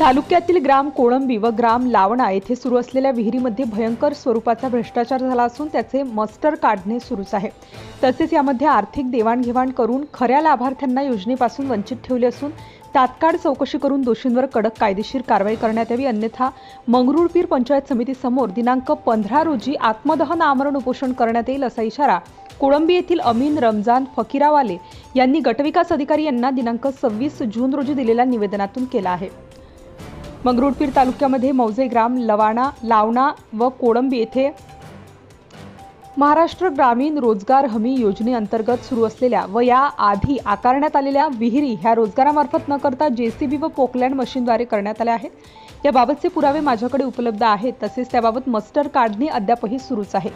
तालुक्यातील ग्राम कोळंबी व ग्राम लावणा येथे सुरू असलेल्या विहिरीमध्ये भयंकर स्वरूपाचा भ्रष्टाचार झाला असून त्याचे मस्टर काढणे सुरूच आहे. तसेच यामध्ये आर्थिक देवाणघेवाण करून खऱ्या लाभार्थ्यांना योजनेपासून वंचित ठेवले असून तात्काळ चौकशी करून दोषींवर कडक कायदेशीर कारवाई करण्यात यावी. अन्यथा मंगरुळपीर पंचायत समितीसमोर दिनांक पंधरा रोजी आत्मदहन आमरण उपोषण करण्यात येईल असा इशारा कोळंबी येथील अमीन रमजान फकीरावाले यांनी गटविकास अधिकारी यांना दिनांक सव्वीस जून रोजी दिलेल्या निवेदनातून केला आहे. मंगरुळपीर तालुक्यामध्ये मौजे ग्राम लवाणा लावणा व कोळंबी येथे महाराष्ट्र ग्रामीण रोजगार हमी योजनेअंतर्गत सुरू असलेल्या व या आधी आकारण्यात आलेल्या विहिरी ह्या रोजगारामार्फत न करता जे सी बी व पोकलँड मशीनद्वारे करण्यात आल्या आहेत. याबाबतचे पुरावे माझ्याकडे उपलब्ध आहेत तसेच त्याबाबत मस्टर काढणी अद्यापही सुरूच आहे.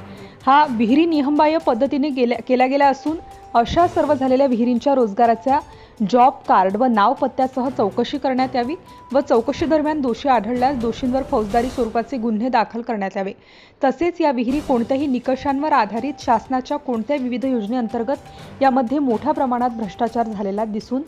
हा विहिरी नियमबाह्य पद्धतीने गेल्या केल्या गेल्या असून अशा सर्व झालेल्या विहिरींच्या रोजगाराच्या जॉब कार्ड व नाव पत्त्यासह चौकशी करण्यात यावी व चौकशी दरम्यान दोषी आढळल्यास दोषींवर फौजदारी स्वरूपाचे गुन्हे दाखल करण्यात यावे. तसेच या विहिरी कोणत्याही निकषांवर आधारित शासनाच्या कोणत्या विविध योजनेअंतर्गत यामध्ये मोठ्या प्रमाणात भ्रष्टाचार झालेला दिसून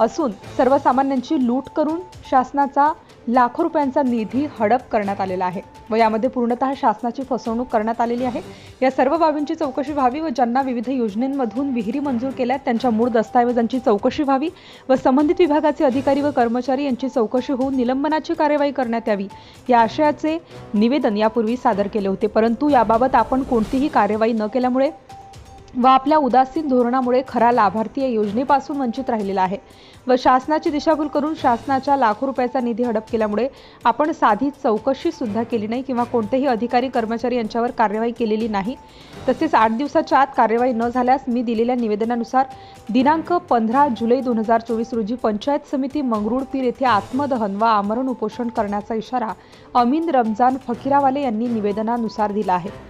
असून सर्वसामान्यांची लूट करून शासनाचा लाखो रुपयांचा निधी हडप करण्यात आलेला आहे व यामध्ये पूर्णतः शासनाची फसवणूक करण्यात आलेली आहे. या सर्व बाबींची चौकशी व्हावी व ज्यांना विविध योजनेंमधून विहिरी मंजूर केल्या त्यांच्या मूळ दस्तऐवजांची चौकशी व्हावी व संबंधित विभागाचे अधिकारी व कर्मचारी यांची चौकशी होऊन निलंबनाची कार्यवाही करण्यात यावी या आशयाचे निवेदन यापूर्वी सादर केले होते. परंतु याबाबत आपण कोणतीही कार्यवाही न केल्यामुळे व आपल्या उदासीन धोरणामुळे खरा लाभार्थी या योजनेपासून वंचित राहिलेला आहे. व शासनाची दिशाभूल करून शासनाच्या लाखो रुपयाचा निधी हडप केल्यामुळे आपण साधी चौकशी सुद्धा केली नाही किंवा कोणतेही अधिकारी कर्मचारी यांच्यावर कार्यवाही केलेली नाही. तसेच आठ दिवसाच्या आत कार्यवाही न झाल्यास मी दिलेल्या निवेदनानुसार दिनांक पंधरा जुलै दोन हजार चोवीस रोजी पंचायत समिती मंगरुळपीर येथे आत्मदहन व आमरण उपोषण करण्याचा इशारा अमीन रमजान फकीरावाले यांनी निवेदनानुसार दिला आहे.